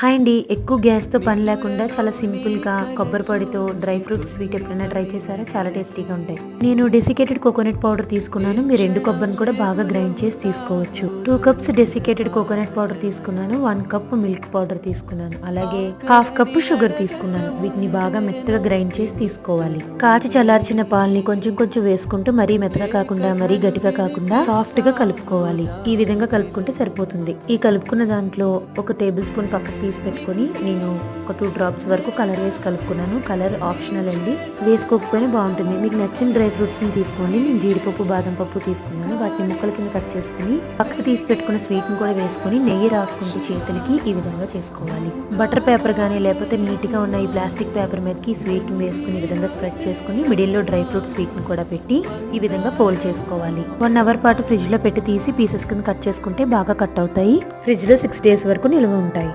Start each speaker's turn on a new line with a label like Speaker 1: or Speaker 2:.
Speaker 1: Hi అండి ఎక్కువ గ్యాస్తో పని లేకుండా చాలా సింపుల్గా కొబ్బరి పొడితో డ్రై ఫ్రూట్స్ స్వీట్ ఎప్పుడైనా ట్రై చేశారా? చాలా టేస్టీగా ఉంటాయి. నేను డెసికేటెడ్ కోకోనట్ పౌడర్ తీసుకున్నాను. మీరు రెండు కొబ్బరిని కూడా బాగా గ్రైండ్ చేసి తీసుకోవచ్చు. Two cups desiccated coconut powder తీసుకున్నాను. వన్ కప్ మిల్క్ పౌడర్ తీసుకున్నాను. అలాగే హాఫ్ కప్ షుగర్ తీసుకున్నాను. వీటిని బాగా మెత్తగా గ్రైండ్ చేసి తీసుకోవాలి. కాచి చల్లార్చిన పాలని కొంచెం కొంచెం వేసుకుంటూ మరీ మెత్తగా కాకుండా మరీ గట్టిగా కాకుండా సాఫ్ట్గా కలుపుకోవాలి. ఈ విధంగా కలుపుకుంటే సరిపోతుంది. ఈ కలుపుకున్న దాంట్లో ఒక టేబుల్ స్పూన్ పక్కకి తీసి పెట్టుకొని నేను ఒక టూ డ్రాప్స్ వరకు కలర్ వేసి కలుపుకున్నాను. కలర్ ఆప్షనల్ అండి. వేసుకోకపోయినా బాగుంటుంది. మీకు నచ్చిన డ్రై ఫ్రూట్స్ని తీసుకోండి. నేను జీడిపప్పు బాదం పప్పు తీసుకున్నాను. వాటిని ముక్కల కింద కట్ చేసుకుని పక్కకు తీసి పెట్టుకున్న స్వీట్ని కూడా వేసుకుని నెయ్యి రాసుకుంటూ చేతులకి ఈ విధంగా చేసుకోవాలి. బటర్ పేపర్ కానీ లేకపోతే నీట్గా ఉన్న ఈ ప్లాస్టిక్ పేపర్ మీదకి స్వీట్ని వేసుకుని ఈ విధంగా స్ప్రెడ్ చేసుకుని మిడిల్లో డ్రై ఫ్రూట్ స్వీట్ని కూడా పెట్టి ఈ విధంగా ఫోల్డ్ చేసుకోవాలి. వన్ అవర్ పాటు ఫ్రిడ్జ్లో పెట్టి తీసి పీసెస్ కింద కట్ చేసుకుంటే బాగా కట్ అవుతాయి. ఫ్రిడ్జ్లో సిక్స్ డేస్ వరకు నిల్వ ఉంటాయి.